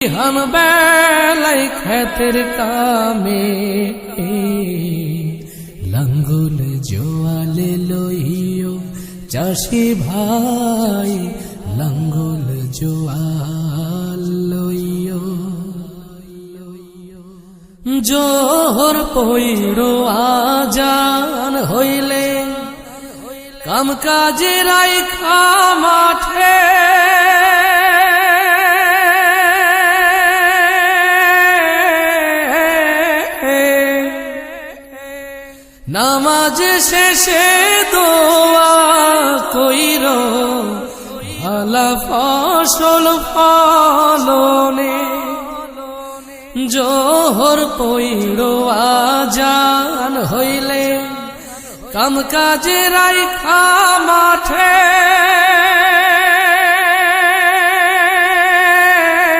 হাম বেলাই খেতের কামে লঙ্গুল জোয়ালে লইও চাষি ভাই লঙ্গুল জোয়াল লইও জোহর পইড়ো আজান হইলে কাম কাজে রাইখা মাঠে নামাজ শেষে দোয়া কইর, ভালা ফসল ফলনে। জোহর পইর আজান হইলে কাম কাজে রাইখা মাঠে